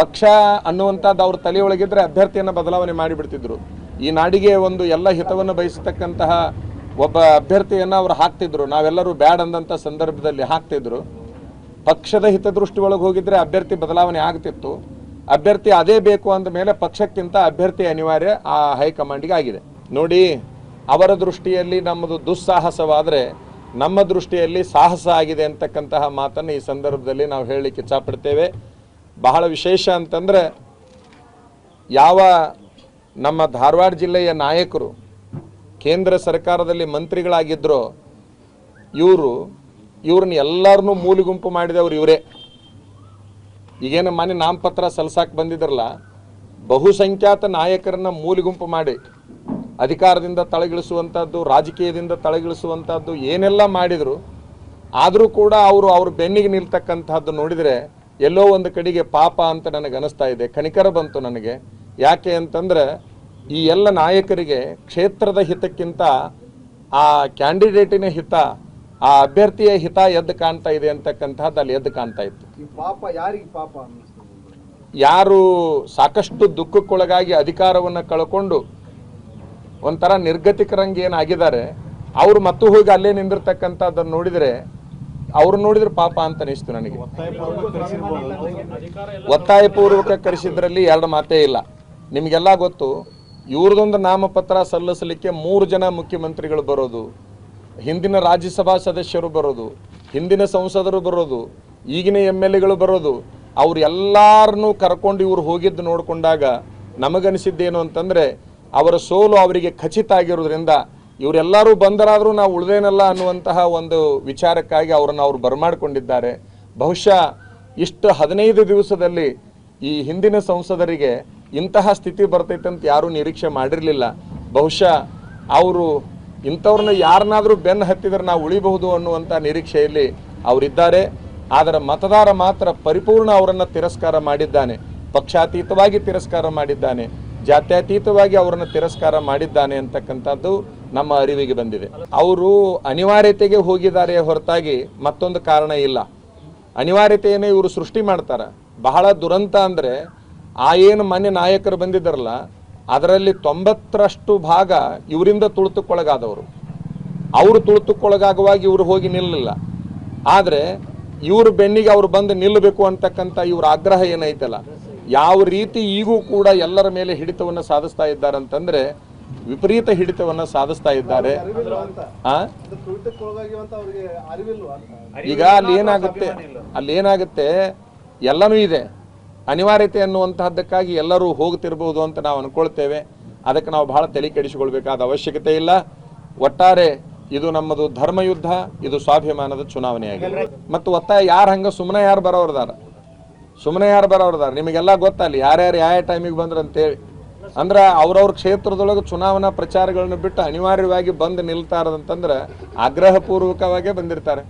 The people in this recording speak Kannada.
ಪಕ್ಷ ಅನ್ನುವಂಥದ್ದು ಅವ್ರ ತಲೆಯೊಳಗಿದ್ರೆ ಅಭ್ಯರ್ಥಿಯನ್ನು ಬದಲಾವಣೆ ಮಾಡಿಬಿಡ್ತಿದ್ರು. ಈ ನಾಡಿಗೆ ಒಂದು ಎಲ್ಲ ಹಿತವನ್ನು ಬಯಸತಕ್ಕಂತಹ ಒಬ್ಬ ಅಭ್ಯರ್ಥಿಯನ್ನು ಅವರು ಹಾಕ್ತಿದ್ರು. ನಾವೆಲ್ಲರೂ ಬ್ಯಾಡ್ ಅಂದಂಥ ಸಂದರ್ಭದಲ್ಲಿ ಹಾಕ್ತಿದ್ರು. ಪಕ್ಷದ ಹಿತದೃಷ್ಟಿ ಒಳಗೆ ಹೋಗಿದ್ರೆ ಅಭ್ಯರ್ಥಿ ಬದಲಾವಣೆ ಆಗ್ತಿತ್ತು. ಅಭ್ಯರ್ಥಿ ಅದೇ ಬೇಕು ಅಂದ ಮೇಲೆ ಪಕ್ಷಕ್ಕಿಂತ ಅಭ್ಯರ್ಥಿ ಅನಿವಾರ್ಯ ಆ ಹೈಕಮಾಂಡಿಗೆ ಆಗಿದೆ. ನೋಡಿ, ಅವರ ದೃಷ್ಟಿಯಲ್ಲಿ ನಮ್ಮದು ದುಸ್ಸಾಹಸವಾದರೆ ನಮ್ಮ ದೃಷ್ಟಿಯಲ್ಲಿ ಸಾಹಸ ಆಗಿದೆ ಅಂತಕ್ಕಂತಹ ಮಾತನ್ನು ಈ ಸಂದರ್ಭದಲ್ಲಿ ನಾವು ಹೇಳಲಿಕ್ಕೆ ಇಚ್ಛಪಡ್ತೇವೆ. ಬಹಳ ವಿಶೇಷ ಅಂತಂದರೆ ಯಾವ ನಮ್ಮ ಧಾರವಾಡ ಜಿಲ್ಲೆಯ ನಾಯಕರು, ಕೇಂದ್ರ ಸರ್ಕಾರದಲ್ಲಿ ಮಂತ್ರಿಗಳಾಗಿದ್ದರೋ ಇವರು ಇವ್ರನ್ನ ಎಲ್ಲರನ್ನೂ ಮೂಲಿಗುಂಪು ಮಾಡಿದವರು ಇವರೇ. ಈಗೇನು ಮನೆ ನಾಮಪತ್ರ ಸಲ್ಸಾಕೆ ಬಂದಿದ್ರಲ್ಲ, ಬಹುಸಂಖ್ಯಾತ ನಾಯಕರನ್ನ ಮೂಲಿಗುಂಪು ಮಾಡಿ, ಅಧಿಕಾರದಿಂದ ತಳಗಿಳಿಸುವಂಥದ್ದು ರಾಜಕೀಯದಿಂದ ತಳಗಿಳಿಸುವಂಥದ್ದು ಏನೆಲ್ಲ ಮಾಡಿದರು, ಆದರೂ ಕೂಡ ಅವರು ಅವ್ರ ಬೆನ್ನಿಗೆ ನಿಲ್ತಕ್ಕಂಥದ್ದು ನೋಡಿದರೆ ಎಲ್ಲೋ ಒಂದು ಕಡೆಗೆ ಪಾಪ ಅಂತ ನನಗೆ ಅನಿಸ್ತಾ ಇದೆ ಕಣಿಕರ ಬಂತು ನನಗೆ. ಯಾಕೆ ಅಂತಂದ್ರೆ ಈ ಎಲ್ಲ ನಾಯಕರಿಗೆ ಕ್ಷೇತ್ರದ ಹಿತಕ್ಕಿಂತ ಆ ಕ್ಯಾಂಡಿಡೇಟಿನ ಹಿತ ಆ ಅಭ್ಯರ್ಥಿಯ ಹಿತ ಎದ್ದು ಕಾಣ್ತಾ ಇದೆ ಅಂತಕ್ಕಂಥದ್ದು ಅಲ್ಲಿ ಎದ್ದು ಕಾಣ್ತಾ ಇತ್ತು. ಈ ಪಾಪ ಯಾರಿಗೆ ಪಾಪ ಯಾರು ಸಾಕಷ್ಟು ದುಃಖಕ್ಕೊಳಗಾಗಿ ಅಧಿಕಾರವನ್ನು ಕಳ್ಕೊಂಡು ಒಂಥರ ನಿರ್ಗತಿಕರಂಗೆ ಏನಾಗಿದ್ದಾರೆ ಅವರು ಮತ್ತು ಹೋಗಿ ಅಲ್ಲೇ ನಿಂದಿರ್ತಕ್ಕಂಥದ್ದನ್ನು ನೋಡಿದರೆ ಅವ್ರು ನೋಡಿದ್ರೆ ಪಾಪ ಅಂತ ಅನಿಸ್ತು ನನಗೆ. ಒತ್ತಾಯ ಪೂರ್ವಕ ಕರೆಸಿದ್ರಲ್ಲಿ ಎರಡು ಮಾತೇ ಇಲ್ಲ. ನಿಮಗೆಲ್ಲ ಗೊತ್ತು, ಇವ್ರದೊಂದು ನಾಮಪತ್ರ ಸಲ್ಲಿಸಲಿಕ್ಕೆ ಮೂರು ಜನ ಮುಖ್ಯಮಂತ್ರಿಗಳು ಬರೋದು, ಹಿಂದಿನ ರಾಜ್ಯಸಭಾ ಸದಸ್ಯರು ಬರೋದು, ಹಿಂದಿನ ಸಂಸದರು ಬರೋದು, ಈಗಿನ ಎಂ ಎಲ್ ಎಗಳು ಬರೋದು, ಅವ್ರು ಎಲ್ಲಾರನ್ನು ಕರ್ಕೊಂಡು ಇವ್ರು ಹೋಗಿದ್ದು ನೋಡಿಕೊಂಡಾಗ ನಮಗನಿಸಿದ್ದೇನು ಅಂತಂದರೆ, ಅವರ ಸೋಲು ಅವರಿಗೆ ಖಚಿತ ಆಗಿರೋದ್ರಿಂದ ಇವರೆಲ್ಲರೂ ಬಂದರಾದರೂ ನಾವು ಉಳ್ದೇನಲ್ಲ ಅನ್ನುವಂತಹ ಒಂದು ವಿಚಾರಕ್ಕಾಗಿ ಅವರನ್ನು ಅವರು ಬರಮಾಡಿಕೊಂಡಿದ್ದಾರೆ. ಬಹುಶಃ ಇಷ್ಟು ಹದಿನೈದು ದಿವಸದಲ್ಲಿ ಈ ಹಿಂದಿನ ಸಂಸದರಿಗೆ ಇಂತಹ ಸ್ಥಿತಿ ಬರ್ತೈತೆ ಅಂತ ಯಾರೂ ನಿರೀಕ್ಷೆ ಮಾಡಿರಲಿಲ್ಲ. ಬಹುಶಃ ಅವರು ಇಂಥವ್ರನ್ನ ಯಾರನ್ನಾದರೂ ಬೆನ್ನು ಹತ್ತಿದ್ರೆ ನಾವು ಉಳಿಬಹುದು ಅನ್ನುವಂಥ ನಿರೀಕ್ಷೆಯಲ್ಲಿ ಅವರಿದ್ದಾರೆ. ಆದರೆ ಮತದಾರ ಮಾತ್ರ ಪರಿಪೂರ್ಣ ಅವರನ್ನು ತಿರಸ್ಕಾರ ಮಾಡಿದ್ದಾನೆ. ಪಕ್ಷಾತೀತವಾಗಿ ತಿರಸ್ಕಾರ ಮಾಡಿದ್ದಾನೆ. ಜಾತ್ಯತೀತವಾಗಿ ಅವರನ್ನು ತಿರಸ್ಕಾರ ಮಾಡಿದ್ದಾನೆ ಅಂತಕ್ಕಂಥದ್ದು ನಮ್ಮ ಅರಿವಿಗೆ ಬಂದಿದೆ. ಅವರು ಅನಿವಾರ್ಯತೆಗೆ ಹೋಗಿದ್ದಾರೆ ಹೊರತಾಗಿ ಮತ್ತೊಂದು ಕಾರಣ ಇಲ್ಲ. ಅನಿವಾರ್ಯತೆಯನ್ನು ಇವರು ಸೃಷ್ಟಿ ಮಾಡ್ತಾರೆ. ಬಹಳ ದುರಂತ ಅಂದರೆ ಆ ಏನು ಮನೆ ನಾಯಕರು ಬಂದಿದ್ದಾರಲ್ಲ, ಅದರಲ್ಲಿ ತೊಂಬತ್ತರಷ್ಟು ಭಾಗ ಇವರಿಂದ ತುಳಿತಕ್ಕೊಳಗಾದವರು. ಅವರು ತುಳಿತಕ್ಕೊಳಗಾಗುವಾಗ ಇವರು ಹೋಗಿ ನಿಲ್ಲಲಿಲ್ಲ. ಆದರೆ ಇವ್ರ ಬೆನ್ನಿಗೆ ಅವ್ರು ಬಂದು ನಿಲ್ಲಬೇಕು ಅಂತಕ್ಕಂಥ ಇವ್ರ ಆಗ್ರಹ ಏನೈತಲ್ಲ, ಯಾವ ರೀತಿ ಈಗೂ ಕೂಡ ಎಲ್ಲರ ಮೇಲೆ ಹಿಡಿತವನ್ನು ಸಾಧಿಸ್ತಾ ಇದ್ದಾರೆ ಅಂತಂದ್ರೆ ವಿಪರೀತ ಹಿಡಿತವನ್ನು ಸಾಧಿಸ್ತಾ ಇದ್ದಾರೆ. ಈಗ ಅಲ್ಲಿ ಏನಾಗುತ್ತೆ? ಅಲ್ಲಿ ಏನಾಗುತ್ತೆ? ಎಲ್ಲನೂ ಇದೆ. ಅನಿವಾರ್ಯತೆ ಅನ್ನುವಂತಹದ್ದಕ್ಕಾಗಿ ಎಲ್ಲರೂ ಹೋಗ್ತಿರ್ಬೋದು ಅಂತ ನಾವು ಅನ್ಕೊಳ್ತೇವೆ. ಅದಕ್ಕೆ ನಾವು ಬಹಳ ತಲೆ ಕೆಡಿಸಿಕೊಳ್ಬೇಕಾದ ಅವಶ್ಯಕತೆ ಇಲ್ಲ. ಒಟ್ಟಾರೆ ಇದು ನಮ್ಮದು ಧರ್ಮಯುದ್ಧ ಇದು ಸ್ವಾಭಿಮಾನದ ಚುನಾವಣೆಯಾಗಿದೆ. ಮತ್ತು ಒತ್ತಾಯ ಯಾರು ಹಂಗ ಸುಮ್ಮನೆ ಯಾರು ಬರೋರ್ದಾರ? ಸುಮ್ಮನೆ ಯಾರು ಬರೋರ್ದಾರ? ನಿಮಗೆಲ್ಲ ಗೊತ್ತಲ್ಲಿ ಯಾರ್ಯಾರು ಯಾವ ಟೈಮಿಗೆ ಬಂದ್ರ ಅಂತೇಳಿ ಅಂದ್ರೆ ಅವ್ರವ್ರ ಕ್ಷೇತ್ರದೊಳಗೆ ಚುನಾವಣಾ ಪ್ರಚಾರಗಳನ್ನು ಬಿಟ್ಟು ಅನಿವಾರ್ಯವಾಗಿ ಬಂದು ನಿಲ್ತಾರದಂತಂದ್ರೆ ಆಗ್ರಹಪೂರ್ವಕವಾಗೇ ಬಂದಿರ್ತಾರೆ.